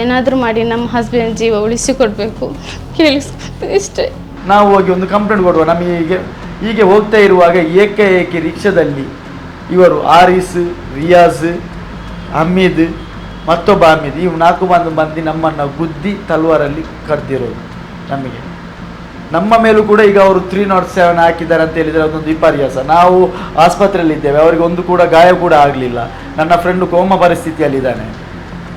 ಏನಾದರೂ ಮಾಡಿ ನಮ್ಮ ಹಸ್ಬೆಂಡ್ ಜೀವ ಉಳಿಸಿಕೊಡ್ಬೇಕು. ಕೇಳಿಸ್ಕೊಳ್ತೀನಿ ಇಷ್ಟೇ. ನಾವು ಹೋಗಿ ಒಂದು ಕಂಪ್ಲೇಂಟ್ ಕೊಡುವ. ನಮಗೆ ಹೀಗೆ ಹೀಗೆ ಹೋಗ್ತಾ ಇರುವಾಗ ಏಕಾಏಕಿ ರಿಕ್ಷಾದಲ್ಲಿ ಇವರು ಆರಿಸ್, ರಿಯಾಜ್, ಹಮೀದ್, ಮತ್ತೊಬ್ಬ ಹಮೀದ್. ಇವು ನಾಲ್ಕು ಮಂದಿ ಮಂದಿ ನಮ್ಮನ್ನು ಗುದ್ದಿ ತಲ್ವಾರಲ್ಲಿ ಕರೆದಿರೋದು ನಮಗೆ. ನಮ್ಮ ಮೇಲೂ ಕೂಡ ಈಗ ಅವರು ತ್ರೀ ನಾಟ್ ಸೆವೆನ್ ಹಾಕಿದ್ದಾರೆ ಅಂತ ಹೇಳಿದರೆ ಅದೊಂದು ವಿಪರ್ಯಾಸ. ನಾವು ಆಸ್ಪತ್ರೆಯಲ್ಲಿ ಇದ್ದೇವೆ ಅವರಿಗೆ ಒಂದು ಕೂಡ ಗಾಯ ಕೂಡ ಆಗಲಿಲ್ಲ. ನನ್ನ ಫ್ರೆಂಡು ಕೋಮ ಪರಿಸ್ಥಿತಿಯಲ್ಲಿದ್ದಾನೆ.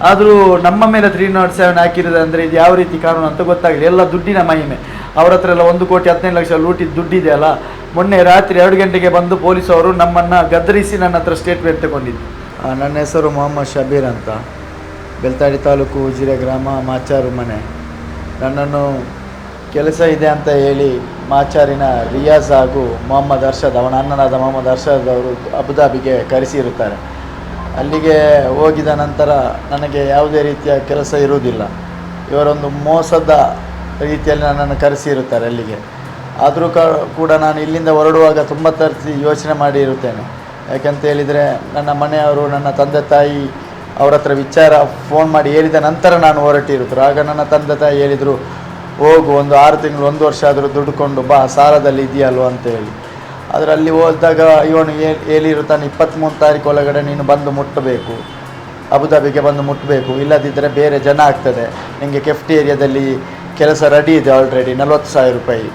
ಆದರೂ ನಮ್ಮ ಮೇಲೆ ತ್ರೀ ನಾಟ್ ಸೆವೆನ್ ಹಾಕಿರೋದು ಅಂದರೆ ಇದು ಯಾವ ರೀತಿ ಕಾನೂನು ಅಂತ ಗೊತ್ತಾಗಲಿ ಎಲ್ಲ ದುಡ್ಡಿನ ಮಹಿಮೆ. ಅವ್ರ ಹತ್ರ ಎಲ್ಲ ಒಂದು ಕೋಟಿ ಹದಿನೈದು ಲಕ್ಷ ಲೂಟಿದ ದುಡ್ಡಿದೆ ಅಲ್ಲ? ಮೊನ್ನೆ ರಾತ್ರಿ ಎರಡು ಗಂಟೆಗೆ ಬಂದು ಪೊಲೀಸವರು ನಮ್ಮನ್ನು ಗದರಿಸಿ ನನ್ನ ಹತ್ರ ಸ್ಟೇಟ್ಮೆಂಟ್ ತಗೊಂಡಿದ್ದು ನನ್ನ ಹೆಸರು ಮೊಹಮ್ಮದ್ ಶಬೀರ್ ಅಂತ. ಬೆಳ್ತಾಡಿ ತಾಲೂಕು ಉಜಿರೆ ಗ್ರಾಮ ಮಾಚಾರು ಮನೆ. ನನ್ನನ್ನು ಕೆಲಸ ಇದೆ ಅಂತ ಹೇಳಿ ಮಾಚಾರಿನ ರಿಯಾಜ್ ಹಾಗೂ ಮೊಹಮ್ಮದ್ ಅರ್ಷದ್, ಅವನ ಅಣ್ಣನಾದ ಮೊಹಮ್ಮದ್ ಅರ್ಷದ್ ಅವರು ಅಬುದಾಬಿಗೆ ಕರೆಸಿರುತ್ತಾರೆ ಅಲ್ಲಿಗೆ ಹೋಗಿದ ನಂತರ ನನಗೆ ಯಾವುದೇ ರೀತಿಯ ಕೆಲಸ ಇರುವುದಿಲ್ಲ. ಇವರೊಂದು ಮೋಸದ ರೀತಿಯಲ್ಲಿ ನನ್ನನ್ನು ಕರೆಸಿರುತ್ತಾರೆ ಅಲ್ಲಿಗೆ. ಆದರೂ ಕೂಡ ನಾನು ಇಲ್ಲಿಂದ ಹೊರಡುವಾಗ ತುಂಬ ತರಿಸಿ ಯೋಚನೆ ಮಾಡಿರುತ್ತೇನೆ ಯಾಕೆಂತ ಹೇಳಿದರೆ ನನ್ನ ಮನೆಯವರು, ನನ್ನ ತಂದೆ ತಾಯಿ ಅವರ ಹತ್ರ ವಿಚಾರ ಫೋನ್ ಮಾಡಿ ಹೇಳಿದ ನಂತರ ನಾನು ಹೊರಟಿರುತ್ತರು ಆಗ ನನ್ನ ತಂದೆ ತಾಯಿ ಹೇಳಿದರು, ಹೋಗು, ಒಂದು ಆರು ತಿಂಗಳು, ಒಂದು ವರ್ಷ ಆದರೂ ದುಡ್ಕೊಂಡು ಬಾ, ಸಾಲದಲ್ಲಿ ಇದೆಯಲ್ವ? ಅಂತ ಅಲ್ಲಿ ಹೋದಾಗ ಇವನು ಹೇಳಿರುತ್ತಾನೆ ಇಪ್ಪತ್ತ್ಮೂರು ತಾರೀಕು ಒಳಗಡೆ ನೀನು ಬಂದು ಮುಟ್ಟಬೇಕು. ಅಬುದಾಬಿಗೆ ಬಂದು ಮುಟ್ಟಬೇಕು. ಇಲ್ಲದಿದ್ದರೆ ಬೇರೆ ಜನ ಆಗ್ತದೆ. ನಿಮಗೆ ಕೆಫ್ಟೇರಿಯಾದಲ್ಲಿ ಕೆಲಸ ರೆಡಿ ಇದೆ ಆಲ್ರೆಡಿ ನಲ್ವತ್ತು ಸಾವಿರ ರೂಪಾಯಿ.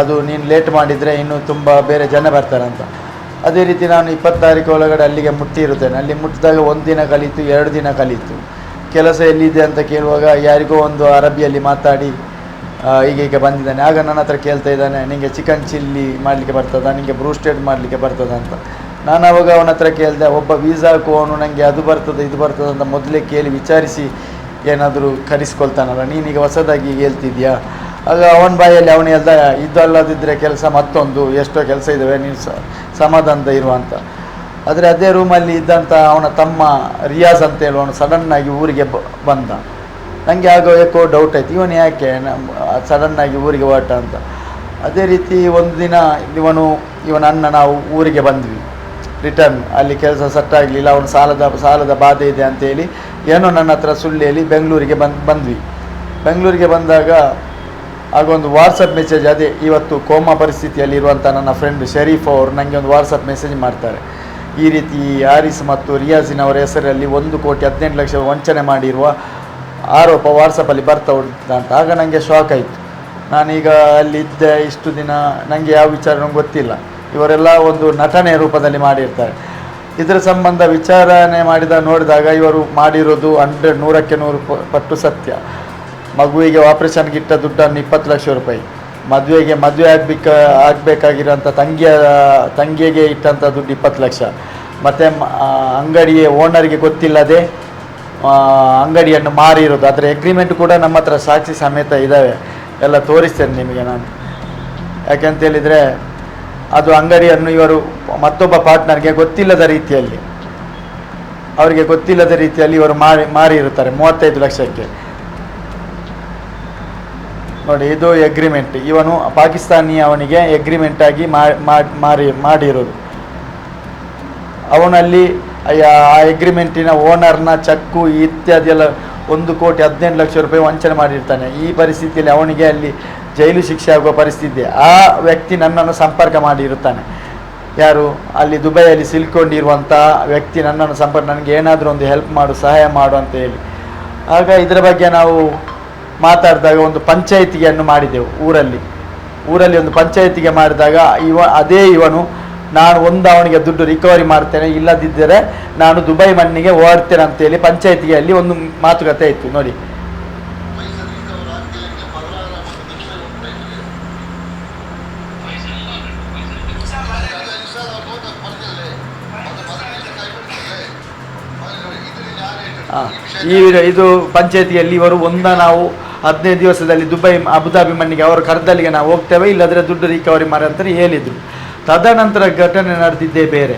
ಅದು ನೀನು ಲೇಟ್ ಮಾಡಿದರೆ ಇನ್ನೂ ತುಂಬ ಬೇರೆ ಜನ ಬರ್ತಾರಂತ. ಅದೇ ರೀತಿ ನಾನು ಇಪ್ಪತ್ತು ತಾರೀಕು ಒಳಗಡೆ ಅಲ್ಲಿಗೆ ಮುಟ್ಟಿರುತ್ತೇನೆ. ಅಲ್ಲಿ ಮುಟ್ಟಿದಾಗ ಒಂದು ದಿನ ಕಲಿತು, ಎರಡು ದಿನ ಕಲಿತು. ಕೆಲಸ ಎಲ್ಲಿದೆ ಅಂತ ಕೇಳುವಾಗ ಯಾರಿಗೋ ಒಂದು ಅರಬಿಯಲ್ಲಿ ಮಾತಾಡಿ ಈಗ ಈಗ ಬಂದಿದ್ದಾನೆ. ಆಗ ನನ್ನ ಹತ್ರ ಕೇಳ್ತಾ ಇದ್ದಾನೆ ನಿಮಗೆ ಚಿಕನ್ ಚಿಲ್ಲಿ ಮಾಡಲಿಕ್ಕೆ ಬರ್ತದಾ? ನಿಮಗೆ ಬ್ರೂಸ್ಟೆಡ್ ಮಾಡಲಿಕ್ಕೆ ಬರ್ತದ ಅಂತ. ನಾನು ಅವಾಗ ಅವನ ಹತ್ರ ಕೇಳಿದೆ, ಒಬ್ಬ ವೀಸಾ ಹಾಕುವವನು ನನಗೆ ಅದು ಬರ್ತದೆ, ಇದು ಬರ್ತದೆ ಅಂತ ಮೊದಲೇ ಕೇಳಿ ವಿಚಾರಿಸಿ ಏನಾದರೂ ಕರೆಸ್ಕೊಳ್ತಾನಲ್ಲ ನೀನೀಗ ಹೊಸದಾಗಿ ಹೇಳ್ತಿದ್ಯಾ? ಆಗ ಅವನ ಬಾಯಲ್ಲಿ ಅವನು ಹೇಳ್ದ ಇದಲ್ಲದಿದ್ದರೆ ಕೆಲಸ ಮತ್ತೊಂದು, ಎಷ್ಟೋ ಕೆಲಸ ಇದ್ದಾವೆ ನೀನು ಸಮಾಧಾನದ ಇರುವಂತ ಆದರೆ ಅದೇ ರೂಮಲ್ಲಿ ಇದ್ದಂಥ ಅವನ ತಮ್ಮ ರಿಯಾಜ್ ಅಂತ ಹೇಳುವವನು ಸಡನ್ನಾಗಿ ಊರಿಗೆ ಬಂದ. ನನಗೆ ಆಗ ಯಾಕೋ ಡೌಟ್ ಆಯ್ತು. ಇವನು ಯಾಕೆ ಸಡನ್ನಾಗಿ ಊರಿಗೆ ಹೊರಟ ಅಂತ. ಅದೇ ರೀತಿ ಒಂದು ದಿನ ಇವನು, ಇವನ ಅಣ್ಣ ನಾವು ಊರಿಗೆ ಬಂದ್ವಿ. ರಿಟರ್ನ್ ಅಲ್ಲಿ ಕೆಲಸ ಸೆಟ್ ಆಗಲಿಲ್ಲ. ಅವನು ಸಾಲದ ಸಾಲದ ಬಾಧೆ ಇದೆ ಅಂತೇಳಿ ಏನೋ ನನ್ನ ಹತ್ರ ಸುಳ್ಳು ಬೆಂಗಳೂರಿಗೆ ಬಂದು, ಬಂದ್ವಿ. ಬೆಂಗಳೂರಿಗೆ ಬಂದಾಗ ಆಗ ಒಂದು ವಾಟ್ಸಪ್ ಮೆಸೇಜ್ ಅದೇ ಇವತ್ತು ಕೋಮಾ ಪರಿಸ್ಥಿತಿಯಲ್ಲಿ ಇರುವಂಥ ನನ್ನ ಫ್ರೆಂಡ್ ಶರೀಫ್ ಅವರು ನನಗೆ ಒಂದು ವಾಟ್ಸಪ್ ಮೆಸೇಜ್ ಮಾಡ್ತಾರೆ. ಈ ರೀತಿ ಆರಿಸ್ ಮತ್ತು ರಿಯಾಜಿನವರ ಹೆಸರಲ್ಲಿ ಒಂದು ಕೋಟಿ ಹದಿನೆಂಟು ಲಕ್ಷ ವಂಚನೆ ಮಾಡಿರುವ ಆರೋಪ ವಾಟ್ಸಪ್ಪಲ್ಲಿ ಬರ್ತಾ ಉಂಟು ಅಂತ. ಆಗ ನನಗೆ ಶಾಕ್ ಆಯಿತು. ನಾನೀಗ ಅಲ್ಲಿದ್ದೆ ಇಷ್ಟು ದಿನ. ನನಗೆ ಯಾವ ವಿಚಾರ ನಂಗೆ ಗೊತ್ತಿಲ್ಲ. ಇವರೆಲ್ಲ ಒಂದು ನಟನೆ ರೂಪದಲ್ಲಿ ಮಾಡಿರ್ತಾರೆ. ಇದರ ಸಂಬಂಧ ವಿಚಾರಣೆ ಮಾಡಿದ, ನೋಡಿದಾಗ ಇವರು ಮಾಡಿರೋದು ಹಂಡ್ರೆಡ್ ನೂರಕ್ಕೆ ನೂರು ಪಟ್ಟು ಸತ್ಯ. ಮಗುವಿಗೆ ಆಪರೇಷನ್ಗೆ ಇಟ್ಟ ದುಡ್ಡನ್ನು ಇಪ್ಪತ್ತು ಲಕ್ಷ ರೂಪಾಯಿ. ಮದುವೆಗೆ ಮದುವೆ ಆಗಬೇಕ ಆಗಬೇಕಾಗಿರೋಂಥ ತಂಗಿಯ, ತಂಗಿಗೆ ಇಟ್ಟಂಥ ದುಡ್ಡು ಇಪ್ಪತ್ತು ಲಕ್ಷ. ಮತ್ತು ಅಂಗಡಿಯ ಓನರಿಗೆ ಗೊತ್ತಿಲ್ಲದೆ ಅಂಗಡಿಯನ್ನು ಮಾರಿರೋದು ಅದರ ಎಗ್ರಿಮೆಂಟ್ ಕೂಡ ನಮ್ಮ ಹತ್ರ ಸಾಕ್ಷಿ ಸಮೇತ ಇದ್ದಾವೆ. ಎಲ್ಲ ತೋರಿಸ್ತೇನೆ ನಿಮಗೆ ನಾನು. ಯಾಕೆಂತ ಹೇಳಿದರೆ, ಅದು ಅಂಗಡಿಯನ್ನು ಇವರು ಮತ್ತೊಬ್ಬ ಪಾರ್ಟ್ನರ್ಗೆ ಗೊತ್ತಿಲ್ಲದ ರೀತಿಯಲ್ಲಿ, ಅವರಿಗೆ ಗೊತ್ತಿಲ್ಲದ ರೀತಿಯಲ್ಲಿ ಇವರು ಮಾರಿ ಮಾರಿ ಇರುತ್ತಾರೆ ಮೂವತ್ತೈದು ಲಕ್ಷಕ್ಕೆ. ನೋಡಿ, ಇದು ಎಗ್ರಿಮೆಂಟ್ ಇವನು ಪಾಕಿಸ್ತಾನಿ ಅವನಿಗೆ ಎಗ್ರಿಮೆಂಟಾಗಿ ಮಾರಿ, ಮಾಡಿರೋದು. ಅವನಲ್ಲಿ ಆ- ಆ ಎಗ್ರಿಮೆಂಟಿನ ಓನರ್ನ ಚಕ್ಕು ಇತ್ಯಾದಿ ಎಲ್ಲ ಒಂದು ಕೋಟಿ ಹದಿನೆಂಟು ಲಕ್ಷ ರೂಪಾಯಿ ವಂಚನೆ ಮಾಡಿರ್ತಾನೆ. ಈ ಪರಿಸ್ಥಿತಿಯಲ್ಲಿ ಅವನಿಗೆ ಅಲ್ಲಿ ಜೈಲು ಶಿಕ್ಷೆ ಆಗುವ ಪರಿಸ್ಥಿತಿ. ಆ ವ್ಯಕ್ತಿ ನನ್ನನ್ನು ಸಂಪರ್ಕ ಮಾಡಿರುತ್ತಾನೆ. ಯಾರು? ಅಲ್ಲಿ ದುಬೈಯಲ್ಲಿ ಸಿಲ್ಕೊಂಡಿರುವಂಥ ವ್ಯಕ್ತಿ ನನ್ನನ್ನು ಸಂಪರ್ಕ, ನನಗೆ ಏನಾದರೂ ಒಂದು ಹೆಲ್ಪ್ ಮಾಡು, ಸಹಾಯ ಮಾಡು ಅಂತ ಹೇಳಿ. ಆಗ ಇದರ ಬಗ್ಗೆ ನಾವು ಮಾತಾಡಿದಾಗ ಒಂದು ಪಂಚಾಯಿತಿಗೆಯನ್ನು ಮಾಡಿದೆವು ಊರಲ್ಲಿ. ಊರಲ್ಲಿ ಒಂದು ಪಂಚಾಯಿತಿಗೆ ಮಾಡಿದಾಗ ಇವ, ಅದೇ ಇವನು ನಾನು ಒಂದು ಅವನಿಗೆ ದುಡ್ಡು ರಿಕವರಿ ಮಾಡ್ತೇನೆ, ಇಲ್ಲದಿದ್ದರೆ ನಾನು ದುಬೈ ಮಣ್ಣಿಗೆ ಓಡ್ತೇನೆ ಅಂತೇಳಿ ಹೇಳಿ ಅಲ್ಲಿ ಒಂದು ಮಾತುಕತೆ ಇತ್ತು, ನೋಡಿ. ಈ ಇದು ಪಂಚಾಯತಿಯಲ್ಲಿ ಇವರು ಒಂದ ನಾವು ಹದಿನೈದು ದಿವಸದಲ್ಲಿ ದುಬೈ ಅಬುದಾಬಿ ಮಣ್ಣಿಗೆ ಅವರು ಕರೆದಲ್ಲಿಗೆ ನಾವು ಹೋಗ್ತೇವೆ, ಇಲ್ಲದ್ರೆ ದುಡ್ಡು ರಿಕವರಿ ಮಾಡಿ ಅಂತ ಹೇಳಿದರು. ತದನಂತರ ಘಟನೆ ನಡೆದಿದ್ದೇ ಬೇರೆ.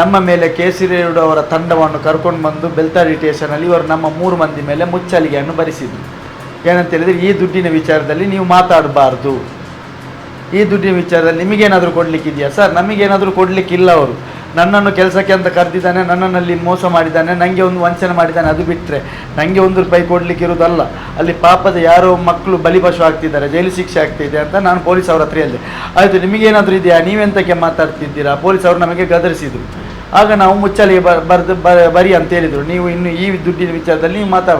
ನಮ್ಮ ಮೇಲೆ ಕೇಸರಿಯುಡು ಅವರ ತಂಡವನ್ನು ಕರ್ಕೊಂಡು ಬಂದು ಬೆಲ್ತಾಡಿ ಸ್ಟೇಷನಲ್ಲಿ ಇವರು ನಮ್ಮ ಮೂರು ಮಂದಿ ಮೇಲೆ ಮುಚ್ಚಲಿಗೆಯನ್ನು ಭರಿಸಿದರು ಏನಂತ ಹೇಳಿದರೆ, ಈ ದುಡ್ಡಿನ ವಿಚಾರದಲ್ಲಿ ನೀವು ಮಾತಾಡಬಾರ್ದು. ಈ ದುಡ್ಡಿನ ವಿಚಾರದಲ್ಲಿ ನಿಮಗೇನಾದರೂ ಕೊಡಲಿಕ್ಕಿದೆಯಾ? ಸರ್, ನಮಗೇನಾದರೂ ಕೊಡಲಿಕ್ಕಿಲ್ಲ ಅವರು. ನನ್ನನ್ನು ಕೆಲಸಕ್ಕೆ ಅಂತ ಕರೆದಿದ್ದಾನೆ, ನನ್ನನ್ನಲ್ಲಿ ಮೋಸ ಮಾಡಿದ್ದಾನೆ ನನಗೆ ಒಂದು ವಂಚನೆ ಮಾಡಿದ್ದಾನೆ, ಅದು ಬಿಟ್ಟರೆ ನನಗೆ ಒಂದು ರೂಪಾಯಿ ಕೊಡಲಿಕ್ಕೆ ಇರೋದಲ್ಲ ಅಲ್ಲಿ ಪಾಪದ ಯಾರೋ ಮಕ್ಕಳು ಬಲಿಪಶು ಆಗ್ತಿದ್ದಾರೆ, ಜೈಲು ಶಿಕ್ಷೆ ಆಗ್ತಿದೆ ಅಂತ ನಾನು ಪೊಲೀಸ್ ಅವ್ರ ಹತ್ರ ಹೇಳಿದೆ. ಆಯಿತು, ನಿಮಗೇನಾದರೂ ಇದೆಯಾ? ನೀವೆಂತಕ್ಕೆ ಮಾತಾಡ್ತಿದ್ದೀರಾ? ಪೊಲೀಸ್ ಅವರು ನಮಗೆ ಗದರಿಸಿದರು. ಆಗ ನಾವು ಮುಚ್ಚಲಿಗೆ ಬರೆದು ಬರಿ ಅಂತ ಹೇಳಿದರು. ನೀವು ಇನ್ನು ಈ ದುಡ್ಡಿನ ವಿಚಾರದಲ್ಲಿ ನೀವು ಮಾತಾಡ,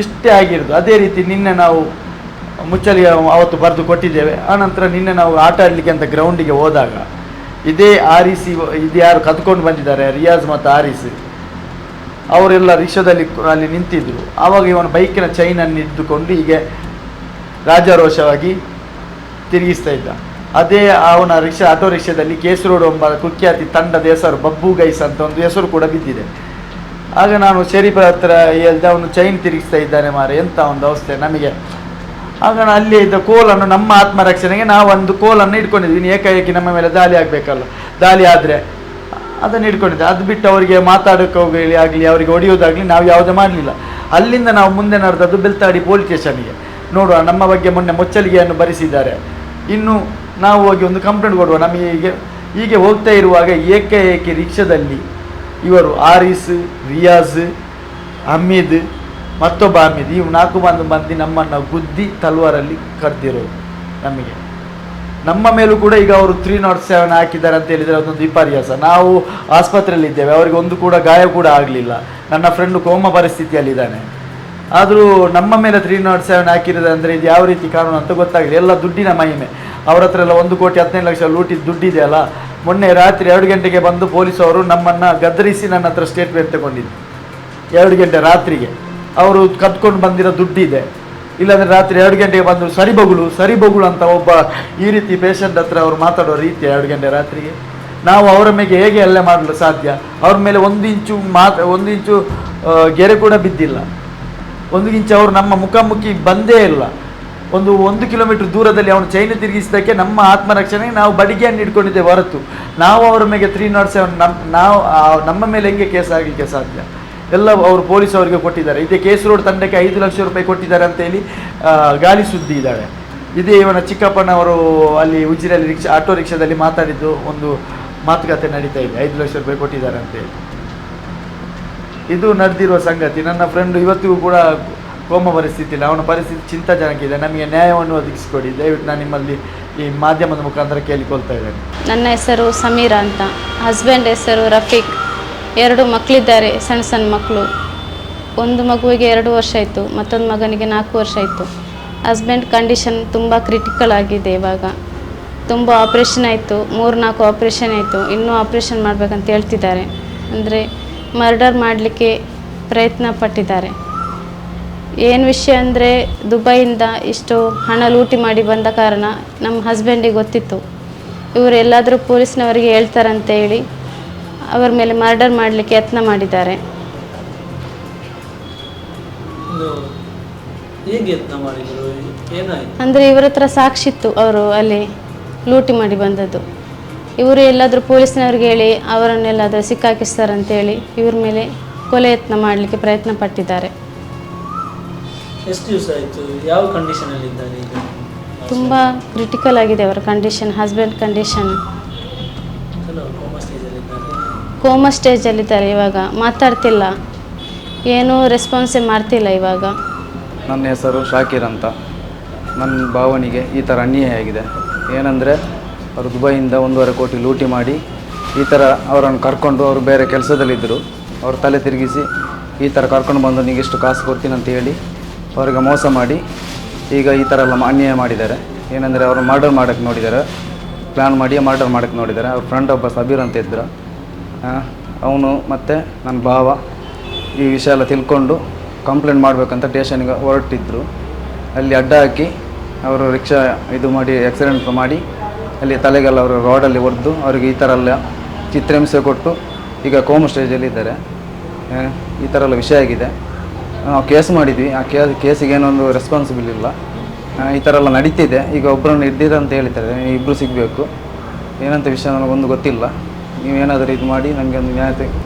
ಇಷ್ಟೇ ಆಗಿರೋದು. ಅದೇ ರೀತಿ ನಿನ್ನೆ ನಾವು ಮುಚ್ಚಲಿಗೆ ಅವತ್ತು ಬರೆದು ಕೊಟ್ಟಿದ್ದೇವೆ. ಆನಂತರ ನಿನ್ನೆ ನಾವು ಆಟ ಆಡಲಿಕ್ಕೆ ಅಂತ ಗ್ರೌಂಡಿಗೆ ಹೋದಾಗ ಇದೇ ಆರಿಸಿ ಇದು ಯಾರು ಕದ್ಕೊಂಡು ಬಂದಿದ್ದಾರೆ, ರಿಯಾಜ್ ಮತ್ತು ಆರಿಸಿ. ಅವರೆಲ್ಲ ರಿಕ್ಷಾದಲ್ಲಿ ಅಲ್ಲಿ ನಿಂತಿದ್ದರು ಆವಾಗ ಇವನು ಬೈಕಿನ ಚೈನನ್ನು ಇದ್ದುಕೊಂಡು ಹೀಗೆ ರಾಜಾರೋಷವಾಗಿ ತಿರುಗಿಸ್ತಾ ಇದ್ದ. ಅದೇ ಅವನ ರಿಕ್ಷಾ, ಆಟೋ ರಿಕ್ಷಾದಲ್ಲಿ ರೋಡ್ ಎಂಬ ಕುಖ್ಯಾತಿ ತಂಡದ ಹೆಸರು ಬಬ್ಬು ಗೈಸ್ ಅಂತ ಒಂದು ಹೆಸರು ಕೂಡ ಬಿದ್ದಿದೆ. ಆಗ ನಾನು ಶರೀಫರ ಹತ್ರ ಹೇಳ್ದೆ, ಅವನು ಚೈನ್ ತಿರುಗಿಸ್ತಾ ಇದ್ದಾನೆ ಮಾರೆ ಎಂಥ ಒಂದು ಅವಸ್ಥೆ ನಮಗೆ. ಆಗ ಅಲ್ಲಿ ಇದ್ದ ಕೋಲನ್ನು ನಮ್ಮ ಆತ್ಮರಕ್ಷಣೆಗೆ ನಾವು ಒಂದು ಕೋಲನ್ನು ಇಟ್ಕೊಂಡಿದ್ವಿ. ಇನ್ನು ಏಕಾಏಕಿ ನಮ್ಮ ಮೇಲೆ ದಾಳಿ ಆಗಬೇಕಲ್ಲ. ದಾಳಿ ಆದರೆ ಅದನ್ನು ಇಟ್ಕೊಂಡಿದ್ದೆ. ಅದು ಬಿಟ್ಟು ಅವರಿಗೆ ಮಾತಾಡೋಕೆ ಹೋಗಲಿ ಆಗಲಿ, ಅವರಿಗೆ ಹೊಡೆಯೋದಾಗಲಿ ನಾವು ಯಾವುದೇ ಮಾಡಲಿಲ್ಲ. ಅಲ್ಲಿಂದ ನಾವು ಮುಂದೆ ನಡೆದದ್ದು ಬೆಳ್ತಾಡಿ ಪೊಲೀಸ್ ಸ್ಟೇಷನ್ಗೆ ನೋಡುವ, ನಮ್ಮ ಬಗ್ಗೆ ಮೊನ್ನೆ ಮುಚ್ಚಲಿಗೆಯನ್ನು ಭರಿಸಿದ್ದಾರೆ ಇನ್ನು ನಾವು ಹೋಗಿ ಒಂದು ಕಂಪ್ಲೇಂಟ್ ಕೊಡುವ. ನಮಗೆ ಹೀಗೆ ಹೀಗೆ ಹೋಗ್ತಾ ಇರುವಾಗ ಏಕೆ ರಿಕ್ಷಾದಲ್ಲಿ ಇವರು ಆರಿಸ್, ರಿಯಾಜ್ ಹಮೀದ್ ಮತ್ತೊಬ್ಬ ಹಮೀದ್ ಇವು ನಾಲ್ಕು ಮಂದಿ ಮಂದಿ ನಮ್ಮನ್ನು ಗುದ್ದಿ ತಲ್ವಾರಲ್ಲಿ ಕರೆದಿರೋದು ನಮಗೆ. ನಮ್ಮ ಮೇಲೂ ಕೂಡ ಈಗ ಅವರು ತ್ರೀ ನಾಟ್ ಸೆವೆನ್ ಹಾಕಿದ್ದಾರೆ ಅಂತ ಹೇಳಿದರೆ ಅದೊಂದು ವಿಪರ್ಯಾಸ. ನಾವು ಆಸ್ಪತ್ರೆಯಲ್ಲಿ ಇದ್ದೇವೆ, ಅವರಿಗೆ ಒಂದು ಕೂಡ ಗಾಯ ಕೂಡ ಆಗಲಿಲ್ಲ. ನನ್ನ ಫ್ರೆಂಡು ಕೋಮ ಪರಿಸ್ಥಿತಿಯಲ್ಲಿದ್ದಾನೆ. ಆದರೂ ನಮ್ಮ ಮೇಲೆ ತ್ರೀ ನಾಟ್ ಸೆವೆನ್ ಹಾಕಿರೋದು ಅಂದರೆ ಇದು ಯಾವ ರೀತಿ ಕಾನೂನು ಅಂತ ಗೊತ್ತಾಗಿದೆ ಎಲ್ಲ ದುಡ್ಡಿನ ಮಹಿಮೆ. ಅವ್ರ ಹತ್ರ ಎಲ್ಲ ಒಂದು ಕೋಟಿ ಹದಿನೈದು ಲಕ್ಷ ಲೂಟಿ ದುಡ್ಡಿದೆ ಅಲ್ಲ? ಮೊನ್ನೆ ರಾತ್ರಿ ಎರಡು ಗಂಟೆಗೆ ಬಂದು ಪೊಲೀಸವರು ನಮ್ಮನ್ನು ಗದರಿಸಿ ನನ್ನ ಹತ್ರ ಸ್ಟೇಟ್ಮೆಂಟ್ ತಗೊಂಡಿದ್ದು ಎರಡು ಗಂಟೆ ರಾತ್ರಿಗೆ. ಅವರು ಕದ್ಕೊಂಡು ಬಂದಿರೋ ದುಡ್ಡಿದೆ. ಇಲ್ಲಾಂದ್ರೆ ರಾತ್ರಿ ಎರಡು ಗಂಟೆಗೆ ಬಂದು ಸರಿಬಗುಳು ಸರಿಬಗುಳು ಅಂತ ಒಬ್ಬ ಈ ರೀತಿ ಪೇಷಂಟ್ ಹತ್ರ ಅವರು ಮಾತಾಡೋ ರೀತಿ ಎರಡು ಗಂಟೆ ರಾತ್ರಿಗೆ. ನಾವು ಅವರ ಮೇಲೆ ಹೇಗೆ ಅಲ್ಲೇ ಮಾಡಲು ಸಾಧ್ಯ? ಅವ್ರ ಮೇಲೆ ಒಂದು ಇಂಚು ಒಂದಿಂಚು ಒಂದು ಇಂಚು ಗೆರೆ ಕೂಡ ಬಿದ್ದಿಲ್ಲ. ಒಂದು ಇಂಚು ಅವರು ನಮ್ಮ ಮುಖಾಮುಖಿ ಬಂದೇ ಇಲ್ಲ. ಒಂದು ಒಂದು ಕಿಲೋಮೀಟರ್ ದೂರದಲ್ಲಿ ಅವನು ಚೈನ್ ತಿರುಗಿಸಿದ್ದಕ್ಕೆ ನಮ್ಮ ಆತ್ಮರಕ್ಷಣೆಗೆ ನಾವು ಬಡಿಗೆಯನ್ನು ಇಟ್ಕೊಂಡಿದ್ದೇವೆ ಹೊರತು. ನಾವು ಅವರ ಮೇಲೆ ತ್ರೀ ನಾಟ್ ಸೆವೆನ್ ನಮ್ಮ ನಾವು ನಮ್ಮ ಮೇಲೆ ಹೆಂಗೆ ಕೇಸ್ ಆಗಲಿಕ್ಕೆ ಸಾಧ್ಯ? ಎಲ್ಲ ಅವರು ಪೊಲೀಸ್ ಅವರಿಗೆ ಕೊಟ್ಟಿದ್ದಾರೆ. ಇದೇ ಕೇಸರೋಡ್ ತಂಡಕ್ಕೆ ಐದು ಲಕ್ಷ ರೂಪಾಯಿ ಕೊಟ್ಟಿದ್ದಾರೆ ಅಂತೇಳಿ ಗಾಳಿ ಸುದ್ದಿ ಇದ್ದಾಳೆ ಇದೇ ಇವನ ಚಿಕ್ಕಪ್ಪನವರು ಅಲ್ಲಿ ಉಜಿರಲ್ಲಿ ರಿಕ್ಷಾ, ಆಟೋ ರಿಕ್ಷಾದಲ್ಲಿ ಮಾತಾಡಿದ್ದು ಒಂದು ಮಾತುಕತೆ ನಡೀತಾ ಇದೆ. ಐದು ಲಕ್ಷ ರೂಪಾಯಿ ಕೊಟ್ಟಿದ್ದಾರೆ ಅಂತೇಳಿ ಇದು ನಡೆದಿರುವ ಸಂಗತಿ. ನನ್ನ ಫ್ರೆಂಡ್ ಇವತ್ತಿಗೂ ಕೂಡ ಕೋಮ ಪರಿಸ್ಥಿತಿ ಅವನ ಪರಿಸ್ಥಿತಿ ಚಿಂತಾಜನಕ ಇದೆ. ನಮಗೆ ನ್ಯಾಯವನ್ನು ಒದಗಿಸಿಕೊಡಿ. ದಯವಿಟ್ಟು ನಾನು ನಿಮ್ಮಲ್ಲಿ ಈ ಮಾಧ್ಯಮದ ಮುಖಾಂತರ ಕೇಳಿಕೊಳ್ತಾ ಇದ್ದೇನೆ. ನನ್ನ ಹೆಸರು ಸಮೀರಾ ಅಂತ. ಹಸ್ಬೆಂಡ್ ಹೆಸರು ರಫೀಕ್. ಎರಡು ಮಕ್ಕಳಿದ್ದಾರೆ ಸಣ್ಣ ಸಣ್ಣ ಮಕ್ಕಳು ಒಂದು ಮಗುವಿಗೆ ಎರಡು ವರ್ಷ ಆಯಿತು, ಮತ್ತೊಂದು ಮಗನಿಗೆ ನಾಲ್ಕು ವರ್ಷ ಆಯಿತು. ಹಸ್ಬೆಂಡ್ ಕಂಡೀಷನ್ ತುಂಬ ಕ್ರಿಟಿಕಲ್ ಆಗಿದೆ ಇವಾಗ. ತುಂಬ ಆಪ್ರೇಷನ್ ಆಯಿತು ಮೂರು ನಾಲ್ಕು ಆಪ್ರೇಷನ್ ಆಯಿತು, ಇನ್ನೂ ಆಪ್ರೇಷನ್ ಮಾಡಬೇಕಂತ ಹೇಳ್ತಿದ್ದಾರೆ. ಅಂದರೆ ಮರ್ಡರ್ ಮಾಡಲಿಕ್ಕೆ ಪ್ರಯತ್ನ ಪಟ್ಟಿದ್ದಾರೆ. ಏನು ವಿಷಯ ಅಂದರೆ ದುಬೈಯಿಂದ ಇಷ್ಟು ಹಣ ಲೂಟಿ ಮಾಡಿ ಬಂದ ಕಾರಣ ನಮ್ಮ ಹಸ್ಬೆಂಡಿಗೆ ಗೊತ್ತಿತ್ತು. ಇವರು ಎಲ್ಲಾದರೂ ಪೊಲೀಸ್ನವರಿಗೆ ಹೇಳ್ತಾರಂತ ಹೇಳಿ ಅವರ ಮೇಲೆ ಮರ್ಡರ್ ಮಾಡಲಿಕ್ಕೆ ಯತ್ನ ಮಾಡಿದ್ದಾರೆ. ಅಂದರೆ ಇವರ ಹತ್ರ ಸಾಕ್ಷಿತ್ತು ಅವರು ಅಲ್ಲಿ ಲೂಟಿ ಮಾಡಿ ಬಂದದ್ದು. ಇವರು ಎಲ್ಲಾದರೂ ಪೊಲೀಸ್ನವ್ರಿಗೆ ಹೇಳಿ ಅವರನ್ನೆಲ್ಲಾದರೂ ಸಿಕ್ಕಾಕಿಸ್ತಾರಂತೇಳಿ ಇವ್ರ ಮೇಲೆ ಕೊಲೆ ಯತ್ನ ಮಾಡಲಿಕ್ಕೆ ಪ್ರಯತ್ನ ಪಟ್ಟಿದ್ದಾರೆ. ತುಂಬ ಕ್ರಿಟಿಕಲ್ ಆಗಿದೆ ಅವರ condition husband condition coma stage ಅಲ್ಲಿ ಇದ್ದಾರೆ. ಕೋಮಾ ಸ್ಟೇಜಲ್ಲಿದ್ದಾರೆ ಇವಾಗ. ಮಾತಾಡ್ತಿಲ್ಲ. ಏನೂ ರೆಸ್ಪಾನ್ಸೇ ಮಾಡ್ತಿಲ್ಲ ಇವಾಗ. ನನ್ನ ಹೆಸರು ಶಾಕಿರ್ ಅಂತ. ನನ್ನ ಭಾವನಿಗೆ ಈ ಥರ ಅನ್ಯಾಯ ಆಗಿದೆ. ಏನಂದರೆ ಅವರು ದುಬೈಯಿಂದ ಒಂದೂವರೆ ಕೋಟಿ ಲೂಟಿ ಮಾಡಿ ಈ ಥರ ಅವರನ್ನು ಕರ್ಕೊಂಡು ಅವರು ಬೇರೆ ಕೆಲಸದಲ್ಲಿದ್ದರು. ಅವ್ರ ತಲೆ ತಿರುಗಿಸಿ ಈ ಥರ ಕರ್ಕೊಂಡು ಬಂದು ನಿಮಗೆ ಇಷ್ಟು ಕಾಸು ಕೊಡ್ತೀನಿ ಅಂತ ಹೇಳಿ ಅವರಿಗೆ ಮೋಸ ಮಾಡಿ ಈಗ ಈ ಥರ ಎಲ್ಲ ಅನ್ಯಾಯ ಮಾಡಿದ್ದಾರೆ. ಏನಂದರೆ ಅವರು ಮರ್ಡರ್ ಮಾಡೋಕ್ಕೆ ನೋಡಿದ್ದಾರೆ. ಪ್ಲ್ಯಾನ್ ಮಾಡಿ ಮರ್ಡರ್ ಮಾಡೋಕ್ಕೆ ನೋಡಿದ್ದಾರೆ ಅವ್ರ ಫ್ರೆಂಡ್ ಒಬ್ಬ ಸಬೀರ್ ಅಂತ ಇದ್ದರು ಅವನು ಮತ್ತು ನನ್ನ ಭಾವ ಈ ವಿಷಯ ಎಲ್ಲ ತಿಳ್ಕೊಂಡು ಕಂಪ್ಲೇಂಟ್ ಮಾಡಬೇಕಂತ ಟೇಷನ್ಗೆ ಹೊರಟಿದ್ದರು ಅಲ್ಲಿ ಅಡ್ಡ ಹಾಕಿ ಅವರು ರಿಕ್ಷಾ ಇದು ಮಾಡಿ ಆಕ್ಸಿಡೆಂಟ್ ಮಾಡಿ, ಅಲ್ಲಿ ತಲೆಗೆಲ್ಲ ಅವರು ರೋಡಲ್ಲಿ ಹೊಡೆದು ಅವರಿಗೆ ಈ ಥರ ಎಲ್ಲ ಚಿತ್ರಹಿಂಸೆ ಕೊಟ್ಟು ಈಗ ಕೋಮ್ ಸ್ಟೇಜಲ್ಲಿ ಇದ್ದಾರೆ. ಈ ಥರ ಎಲ್ಲ ವಿಷಯ ಆಗಿದೆ. ನಾವು ಕೇಸ್ ಮಾಡಿದ್ವಿ. ಆ ಕೇಸ್ ಕೇಸಿಗೆ ಏನೊಂದು ರೆಸ್ಪಾನ್ಸಿಬಲ್ ಇಲ್ಲ. ಈ ಥರ ಎಲ್ಲ ನಡೀತಿದೆ. ಈಗ ಒಬ್ಬರನ್ನು ಹಿಡ್ದಿದೆ ಅಂತ ಹೇಳ್ತಾರೆ ಇಬ್ಬರು ಸಿಗಬೇಕು. ಏನಂತ ವಿಷಯ ನನಗೊಂದು ಗೊತ್ತಿಲ್ಲ. ನೀವೇನಾದರೂ ಇದು ಮಾಡಿ ನನಗೆ ಒಂದು ನ್ಯಾಯ ತೆಗ್-